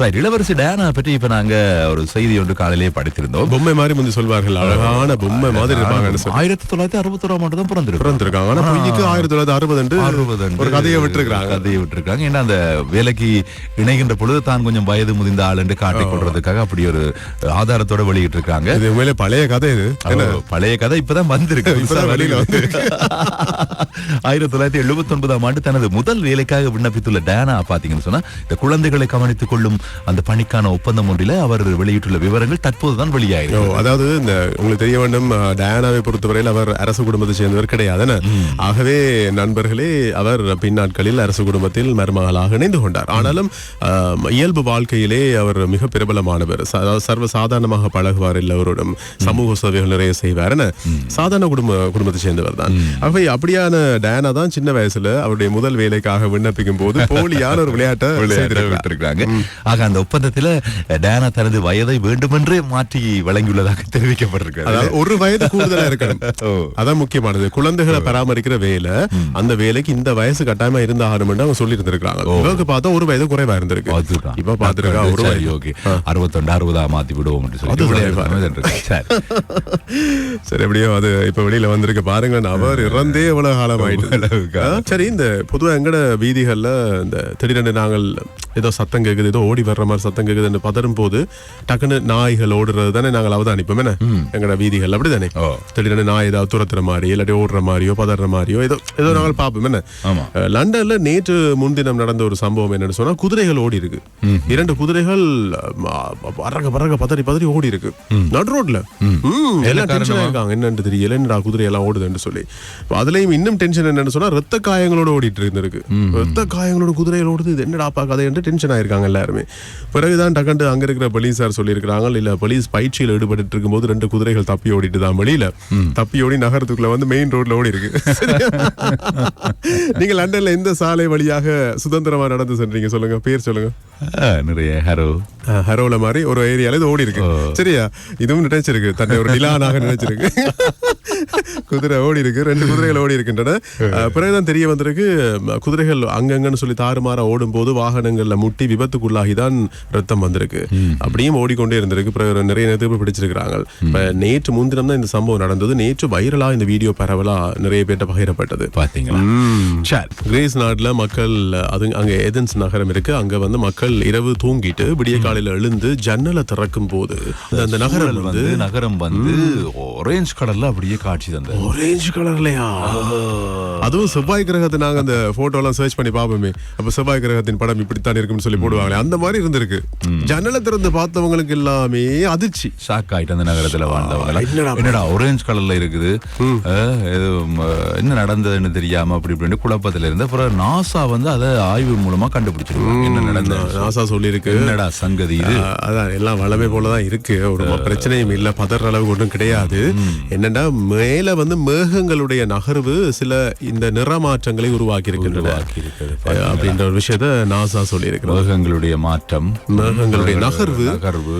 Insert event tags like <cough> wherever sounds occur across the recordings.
Right, இளவரசி Diana பற்றி இப்ப நாங்க ஒரு செய்தி ஒன்று காலையிலேயே படித்திருந்தோம். பொம்மை மாதிரி முந்தி சொல்வார்கள். அழகான பொம்மை மாதிரி இருப்பாங்கன்னு சொல்லி ஆயிரத்தி தொள்ளாயிரத்தி அறுபத்தி ஓராம் ஆண்டு தான் பிறந்திருக்காங்க. பிறந்திருக்காங்க. ஆனா பொய்க்கு ஆயிரத்தி தொள்ளாயிரத்தி அறுபது அறுபது ஒரு கதையை விட்டுருக்காங்க கதையை விட்டுருக்காங்க. ஏன்னா அந்த வேலைக்கு இணைகின்ற பொழுது தான் கொஞ்சம் வயது முதிர்ந்த ஆள் என்று காட்டிக் கொள்றதுக்காக அப்படி ஒரு ஆதாரத்தோட வெளியிட்டு இருக்காங்க இது உண்மையிலே பழைய கதை இது. பழைய கதை இப்பதான் வந்திருக்கு. ஆயிரத்தி தொள்ளாயிரத்தி எழுபத்தி ஒன்பதாம் ஆண்டு தனது முதல் வேலைக்காக விண்ணப்பித்துள்ள டயானா பாத்தீங்கன்னு சொன்னா இந்த குழந்தைகளை கவனித்துக் கொள்ளும் அந்த பணிக்கான ஒப்பந்தம் ஒன்றில அவர் வெளியிட்டுள்ள விவரங்கள் தற்போதுதான் வெளியாயிருக்கு. அதாவது இந்த உங்களுக்கு தெரிய வேண்டும் டயானாவை பொறுத்தவரையில் அவர் அரசு குடும்பத்தை சேர்ந்தவர் கிடையாது? ஆகவே நண்பர்களே அவர் பின்னாட்களில் அரசு குடும்பத்தில் மருமகளாக இணைந்து கொண்டார். ஆனாலும் இயல்பு வாழ்க்கையிலே அவர் மிக பிரபலமானவர். சர்வ சாதாரணமாக பழகுவார் எல்லோரோடும். சமூக சேவைகள் நிறைய செய்வார்? சாதாரண குடும்ப குடும்பத்தை சேர்ந்தவர் தான் ஆகவே அப்படியான டயானா தான் சின்ன வயசுல அவருடைய முதல் வேலைக்காக விண்ணப்பிக்கும் போது போலியான ஒரு விளையாட்டை <laughs> விளையாட ஆக அந்த ஒப்பந்தத்துல டயானா தனது வயதை வேண்டுமென்றே மாற்றி வழங்கியுள்ளதாக தெரிவிக்கப்பட்டிருக்கிறது. அதாவது ஒரு வயது கூடுதலா இருக்கணும். <laughs> அதான் முக்கியமானது. குழந்தைகளை பராமரிக்கிற வேலை அந்த வேலைக்கு இந்த வயசு கட்டாயமா இருந்த ஆகணும்னு அவங்க சொல்லி இருந்திருக்காங்க இவருக்கு பார்த்தா ஒரு வயது குறைவா இருந்திருக்கு. இப்ப பாத்துருக்கா ஒரு வயது. ஓகே. அறுபத்தொண்டு அறுபதா மாத்தி விடுவோம். <laughs> சரி. எப்படியோ அது இப்ப வெளியில வந்திருக்கு. பாருங்க அவர் இறந்தே எவ்வளவு காலம். ஆயிட்டு சரி இந்த பொதுவா எங்கட வீதிகள்ல இந்த திடீரென்று நாங்கள் ஏதோ சத்தம் கேக்குது ஏதோ ஓடி வர்ற மாதிரி சத்தம் கேக்குதுன்னு பதறும் போது டக்குன்னு நாய்கள் ஓடுறது தானே நாங்கள் அவதானிப்போம் என்ன? எங்கட வீதிகள் அப்படிதானே ஓ. திடீரென்று நாய் ஏதாவது துரத்துற மாதிரி இல்லாட்டி ஓடுற மாதிரியோ பதற மாதிரியோ ஏதோ ஏதோ நாங்கள் பார்ப்போம் என்ன? லண்டன்ல நேற்று முன்தினம் நடந்த ஒரு சம்பவம் என்னன்னு சொன்னா குதிரைகள் ஓடி இருக்கு. இரண்டு குதிரைகள் பறக்க பறக்க பதறி பதறி ஓடி இருக்கு. நடு ரோட்ல. எல்லாம் டென்ஷன் இருக்காங்க. என்னன்னு தெரியல என்னடா குதிரை எல்லாம் ஓடுதுன்னு சொல்லி. அதுலயும் இன்னும் டென்ஷன் என்னன்னு சொன்னா ரத்த காயங்களோட ஓடிட்டு இருந்திருக்கு. ரத்த காயங்களோட குதிரைகள் ஓடுது இது என்னடாப்பா கதை என்று டென்ஷன் ஆயிருக்காங்க எல்லாருமே. பிறகுதான் டக்கண்டு அங்க இருக்கிற போலீஸார் சொல்லியிருக்கிறாங்க. இல்ல போலீஸ் பயிற்சியில் ஈடுபட்டு இருக்கும்போது ரெண்டு குதிரைகள் தப்பி ஓடிட்டு தான் வெளியில. தப்பி ஓடி நகரத்துக்குள்ள வந்து மெயின் ரோட்ல ஓடி இருக்கு. <laughs> நீங்க லண்டன்ல எந்த சாலை வழியாக சுதந்திரமா நடந்து சென்றீங்க. சொல்லுங்க. பேர் சொல்லுங்க. நிறைய ஹரோ. ஹரோல மாதிரி ஒரு ஏரியால இது ஓடி இருக்கு. சரியா? இதுவும் நினைச்சிருக்கு. தன்னை ஒரு நிலானாக நினைச்சிருக்கு. குதிரை ஓடி இருக்கு. ரெண்டு குதிரைகள் ஓடி இருக்கின்றன. பிறகுதான் தெரிய வந்திருக்கு குதிரைகள் அங்கங்கன்னு சொல்லி தாறுமாறா ஓடும் போது வாகனங்கள்ல முட்டி விபத்துக்குள்ளாகி தான் ரத்தம் வந்திருக்கு. அப்படியும் ஓடிக்கொண்டே இருந்திருக்கு. பிறகு நிறைய நேரத்துக்கு பிடிச்சிருக்கிறாங்க. நேற்று முன்தினம் தான் இந்த சம்பவம் நடந்தது. நேற்று வைரலா இந்த வீடியோ பரவலா நிறைய பேர்ட்ட பகிரப்பட்டது. பாத்தீங்களா? கிரேஸ் நாட்டுல மக்கள் அது அங்க ஏதென்ஸ் நகரம் இருக்கு. அங்க வந்து மக்கள் இரவு தூங்கிட்டு விடிய காலையில எழுந்து ஜன்னலை திறக்கும் போது அந்த நகரம் வந்து நகரம் வந்து ஆரஞ்சு கலர்ல அப்படியே காட்சி தந்தது. ஆரஞ்சு கலர்லயா அதுவும் செவ்வாய் கிரகத்தை நாங்க அந்த போட்டோ எல்லாம் சர்ச் பண்ணி பாப்போமே அப்ப செவ்வாய் கிரகத்தின் படம் இப்படித்தான் இருக்கும்னு சொல்லி போடுவாங்களே அந்த மாதிரி இருந்திருக்கு. ஜன்னலை திறந்து பார்த்தவங்களுக்கு எல்லாமே அதிர்ச்சி. ஷாக் ஆயிட்டு அந்த நகரத்துல வாழ்ந்தவங்க என்னடா ஆரஞ்சு கலர்ல இருக்குது. என்ன நடந்ததுன்னு தெரியாம அப்படி இப்படின்னு குழப்பத்துல இருந்து அப்புறம் நாசா வந்து அதை ஆய்வு மூலமா கண்டுபிடிச்சிருக்காங்க என்ன நடந்தது? நாசா சொல்லியிருக்கு. என்னடா சங்கதி அதான் எல்லாம் வளமே போலதான் இருக்கு. ஒரு பிரச்சனையும் இல்ல பதற அளவுக்கு ஒன்றும் கிடையாது. என்னன்னா மேல வந்து மேகங்களுடைய நகர்வு சில இந்த நிறமாற்றங்களை உருவாக்கி இருக்கின்றன அப்படின்ற ஒரு விஷயத்த நாசா சொல்லி இருக்கிறது மேகங்களுடைய மாற்றம் மேகங்களுடைய நகர்வு நகர்வு.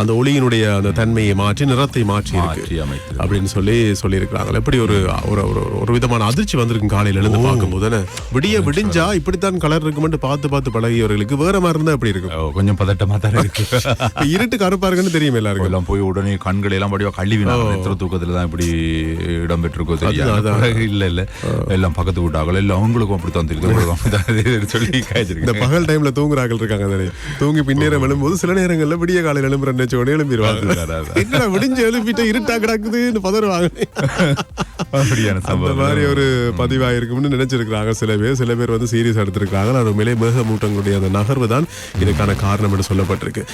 அந்த ஒளியினுடைய அந்த தன்மையை மாற்றி நிறத்தை மாற்றி இருக்கு. அப்படின்னு சொல்லி சொல்லி இருக்கிறாங்க எப்படி ஒரு ஒரு விதமான அதிர்ச்சி வந்திருக்கு காலையில எழுந்து பார்க்கும்போது விடிய விடிஞ்சா இப்படித்தான் கலர் இருக்குமென்று பார்த்து பார்த்து பழகியவர்களுக்கு வேற மாதிரி இருந்தா எப்படி இருக்கும்? கொஞ்சம் பதட்டமா தான் இருக்கு. <laughs> இருட்டு கருப்பா இருக்குன்னு தெரியும் எல்லாருக்கும். எல்லாம் போய் உடனே கண்களை எல்லாம் படிவா கழுவினாங்க எத்தனை தூக்கத்துல தான் இப்படி இடம் பெற்றிருக்கோ தெரியாது இல்ல இல்ல. எல்லாம் பக்கத்து வீட்டார்கள் எல்லாம் அவங்களுக்கும் அப்படித்தான் தெரியுது. <laughs> சொல்லி இந்த பகல் டைம்ல தூங்குறார்கள் இருக்காங்க தானே தூங்கி பின்னேரம் எழும்போது சில நேரங்கள்ல விடிய காலையில எழும்புற நினைச்ச உடனே எழும்பிடுவாங்க. என்னடா விடிஞ்சு எழுப்பிட்டு இருட்டா கிடக்குதுன்னு பதறுவாங்க <laughs> அந்த மாதிரி ஒரு பதிவாயிருக்கும்னு நினைச்சிருக்கிறாங்க சில பேர். சில பேர் வந்து சீரியஸ் எடுத்திருக்கிறாங்க. அது உண்மையிலே மேகமூட்டங்களுடைய அந்த நகர்வு தான். இதுக்கான காரணம் என்று சொல்லப்பட்டிருக்கு.